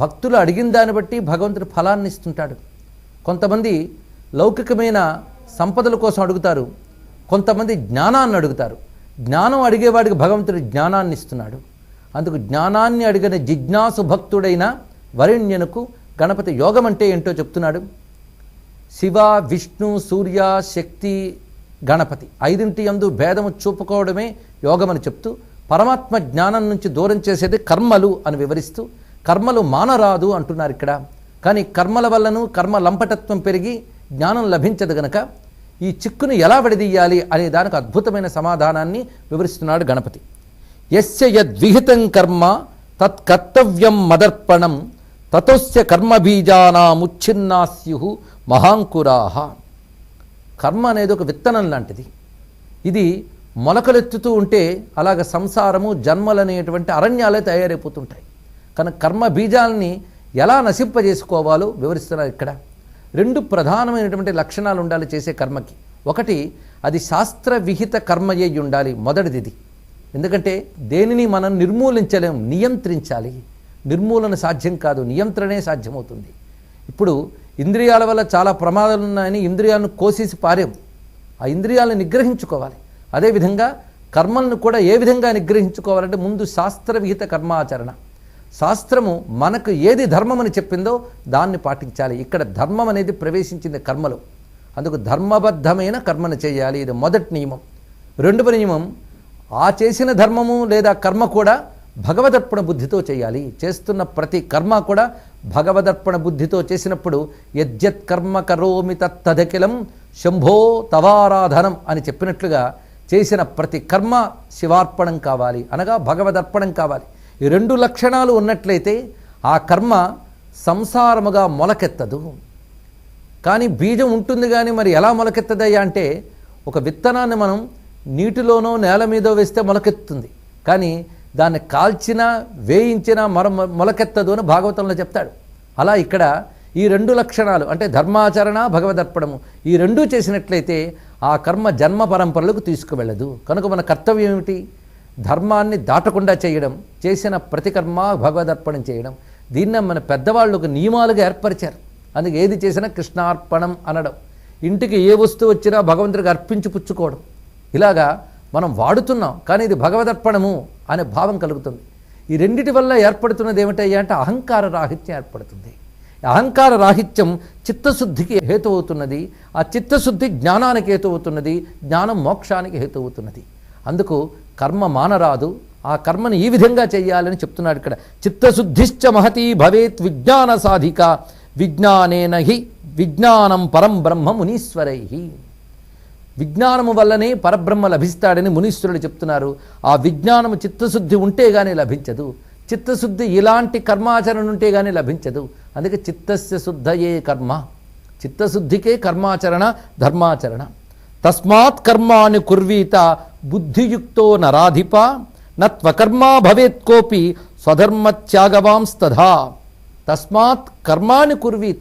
భక్తులు అడిగిన దాన్ని బట్టి భగవంతుడు ఫలాన్ని ఇస్తుంటాడు. కొంతమంది లౌకికమైన సంపదల కోసం అడుగుతారు. కొంతమంది జ్ఞానాన్ని అడుగుతారు. జ్ఞానం అడిగేవాడికి భగవంతుడు జ్ఞానాన్ని ఇస్తున్నాడు. అందుకు జ్ఞానాన్ని అడిగిన జిజ్ఞాసు భక్తుడైన వరుణ్యనుకు గణపతి యోగం అంటే ఏంటో చెప్తున్నాడు. శివ విష్ణు సూర్య శక్తి గణపతి ఐదింటి యందు భేదము చూపుకోవడమే యోగమని చెప్తూ పరమాత్మ జ్ఞానం నుంచి దూరం చేసేది కర్మలు అని వివరిస్తూ కర్మలు మానరాదు అంటున్నారు ఇక్కడ. కానీ కర్మల వల్లను కర్మ లంపటత్వం పెరిగి జ్ఞానం లభించదు గనక. ఈ చిక్కును ఎలా విడదీయాలి అనే దానికి అద్భుతమైన సమాధానాన్ని వివరిస్తున్నాడు గణపతి. యస్య యద్విహితం కర్మ తత్కర్తవ్యం మదర్పణం తతస్య కర్మబీజానాముచ్ఛిన్నా స్యు మహాంకురాహ. కర్మ అనేది ఒక విత్తనం లాంటిది. ఇది మొలకలెత్తుతూ ఉంటే అలాగ సంసారము జన్మలనేటువంటి అరణ్యాలే తయారైపోతుంటాయి. కనుక కర్మ బీజాలని ఎలా నశింపజేసుకోవాలో వివరిస్తున్నారు ఇక్కడ. రెండు ప్రధానమైనటువంటి లక్షణాలు ఉండాలి చేసే కర్మకి. ఒకటి అది శాస్త్ర విహిత కర్మయ్యి ఉండాలి మొదటిది ఇది ఎందుకంటే దేనిని మనం నిర్మూలించలేం నియంత్రించాలి. నిర్మూలన సాధ్యం కాదు నియంత్రణే సాధ్యమవుతుంది. ఇప్పుడు ఇంద్రియాల వల్ల చాలా ప్రమాదాలు ఉన్నాయని ఇంద్రియాలను కోసేసి పారేం. ఆ ఇంద్రియాలను నిగ్రహించుకోవాలి. అదేవిధంగా కర్మలను కూడా ఏ విధంగా నిగ్రహించుకోవాలంటే ముందు శాస్త్రవిహిత కర్మాచరణ. శాస్త్రము మనకు ఏది ధర్మం అని చెప్పిందో దాన్ని పాటించాలి. ఇక్కడ ధర్మం అనేది ప్రవేశించింది కర్మలు. అందుకు ధర్మబద్ధమైన కర్మను చేయాలి. ఇది మొదటి నియమం. రెండవ నియమం ఆ చేసిన ధర్మము లేదా కర్మ కూడా భగవదర్పణ బుద్ధితో చేయాలి. చేస్తున్న ప్రతి కర్మ కూడా భగవదర్పణ బుద్ధితో చేసినప్పుడు యద్యత్ కర్మ కరోమి తత్తదకిలం శంభో తవారాధనం అని చెప్పినట్లుగా చేసిన ప్రతి కర్మ శివార్పణం కావాలి. అనగా భగవదర్పణం కావాలి. ఈ రెండు లక్షణాలు ఉన్నట్లయితే ఆ కర్మ సంసారముగా మొలకెత్తదు. కానీ బీజం ఉంటుంది కానీ మరి ఎలా మొలకెత్తదయ్యా అంటే ఒక విత్తనాన్ని మనం నీటిలోనో నేల మీదో వేస్తే మొలకెత్తుతుంది కానీ దాన్ని కాల్చినా వేయించినా మర మొలకెత్తదు అని భాగవతంలో చెప్తాడు. అలా ఇక్కడ ఈ రెండు లక్షణాలు అంటే ధర్మాచరణ భగవదర్పణము ఈ రెండూ చేసినట్లయితే ఆ కర్మ జన్మ పరంపరలకు తీసుకువెళ్ళదు. కనుక మన కర్తవ్యం ఏమిటి? ధర్మాన్ని దాటకుండా చేయడం చేసిన ప్రతికర్మ భగవదర్పణం చేయడం దీన్నే మన పెద్దవాళ్ళు ఒక నియమాలుగా ఏర్పరిచారు. అందుకే ఏది చేసినా కృష్ణార్పణం అనడం ఇంటికి ఏ వస్తువు వచ్చినా భగవంతుడికి అర్పించి పుచ్చుకోవడం. ఇలాగా మనం వాడుతున్నాం కానీ ఇది భగవదర్పణము అనే భావం కలుగుతుంది. ఈ రెండిటి వల్ల ఏర్పడుతున్నది ఏమిటయ్యా అంటే అహంకార రాహిత్యం ఏర్పడుతుంది. అహంకార రాహిత్యం చిత్తశుద్ధికి హేతు అవుతున్నది ఆ చిత్తశుద్ధి జ్ఞానానికి హేతు అవుతున్నది జ్ఞానం మోక్షానికి హేతు అవుతున్నది అందుకు కర్మ మానరాదు ఆ కర్మని ఈ విధంగా చేయాలని చెప్తున్నాడు ఇక్కడ. చిత్తశుద్ధిశ్చ మహతీ భవేత్ విజ్ఞాన సాధిక విజ్ఞానేన హి విజ్ఞానం పరం బ్రహ్మ మునీశ్వరై. విజ్ఞానము వల్లనే పరబ్రహ్మ లభిస్తాడని మునీశ్వరుడు చెప్తున్నారు. ఆ విజ్ఞానము చిత్తశుద్ధి ఉంటే గానీ లభించదు. చిత్తశుద్ధి ఇలాంటి కర్మాచరణ ఉంటే గానీ లభించదు. అందుకే చిత్తస్య శుద్ధయే కర్మ. చిత్తశుద్ధికే కర్మాచరణ ధర్మాచరణ. తస్మాత్ కర్మాని కుర్వీత బుద్ధియుక్తో నరాధిప నత్వకర్మా భవేత్ కోపి స్వధర్మత్యాగవాంస్తథా. తస్మాత్ కర్మాని కుర్వీత.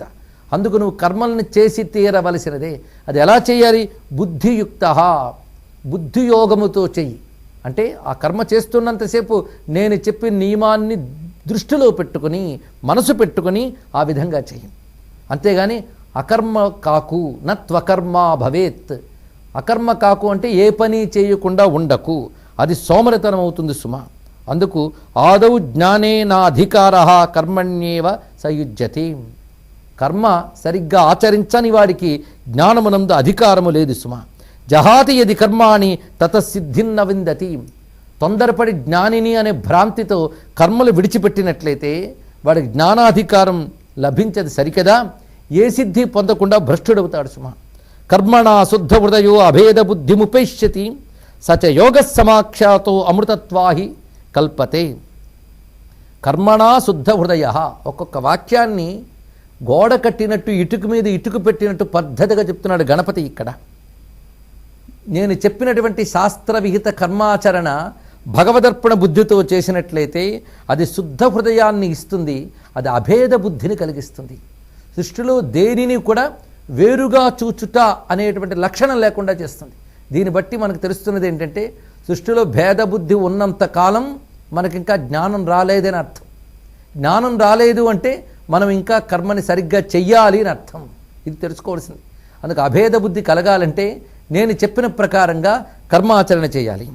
అందుకు నువ్వు కర్మల్ని చేసి తీరవలసినదే. అది ఎలా చేయాలి? బుద్ధియుక్త. బుద్ధియోగముతో చెయ్యి. అంటే ఆ కర్మ చేస్తున్నంతసేపు నేను చెప్పిన నియమాన్ని దృష్టిలో పెట్టుకుని మనసు పెట్టుకుని ఆ విధంగా చెయ్యి. అంతేగాని అకర్మ కాకు నత్వకర్మ భవేత్. అకర్మ కాకు అంటే ఏ పని చేయకుండా ఉండకు. అది సోమరితనం అవుతుంది సుమ. అందుకు ఆదౌ జ్ఞానే నా అధికార కర్మణ్యేవ సయుజ్యతి. కర్మ సరిగ్గా ఆచరించని వాడికి జ్ఞానమునందు అధికారము లేదు సుమ. జహాతి యది కర్మాణి తతసిద్ధిన్న విందతి తొందరపడి జ్ఞానిని అనే భ్రాంతితో కర్మలు విడిచిపెట్టినట్లయితే వాడికి జ్ఞానాధికారం లభించదు సరికదా? ఏ సిద్ధి పొందకుండా భ్రష్టుడవుతాడు సుమ. కర్మణా శుద్ధ హృదయో అభేద బుద్ధిముపేష్యతి సచ యోగ సమాఖ్యాతో అమృతత్వాహి కల్పతే. కర్మణా శుద్ధ హృదయ ఒక్కొక్క వాక్యాన్ని గోడ కట్టినట్టు ఇటుకు మీద ఇటుకు పెట్టినట్టు పద్ధతిగా చెప్తున్నాడు గణపతి ఇక్కడ. నేను చెప్పినటువంటి శాస్త్ర విహిత కర్మాచరణ భగవదర్పణ బుద్ధితో చేసినట్లయితే అది శుద్ధ హృదయాన్ని ఇస్తుంది అది అభేద బుద్ధిని కలిగిస్తుంది. సృష్టిలో దేనిని కూడా వేరుగా చూచుట అనేటువంటి లక్షణం లేకుండా చేస్తుంది. దీన్ని బట్టి మనకు తెలుస్తున్నది ఏంటంటే సృష్టిలో భేద బుద్ధి ఉన్నంత కాలం మనకి ఇంకా జ్ఞానం రాలేదని అర్థం. జ్ఞానం రాలేదు అంటే మనం ఇంకా కర్మని సరిగ్గా చెయ్యాలి అని అర్థం. ఇది తెలుసుకోవాల్సింది. అందుకు అభేద బుద్ధి కలగాలంటే నేను చెప్పిన ప్రకారంగా కర్మాచరణ చేయాలి.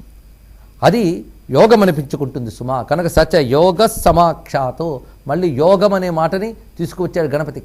అది యోగం అనిపించుకుంటుంది సుమా. కనుక సచ యోగ సమాక్షాతో మళ్ళీ యోగం అనే మాటని తీసుకువచ్చాడు గణపతి.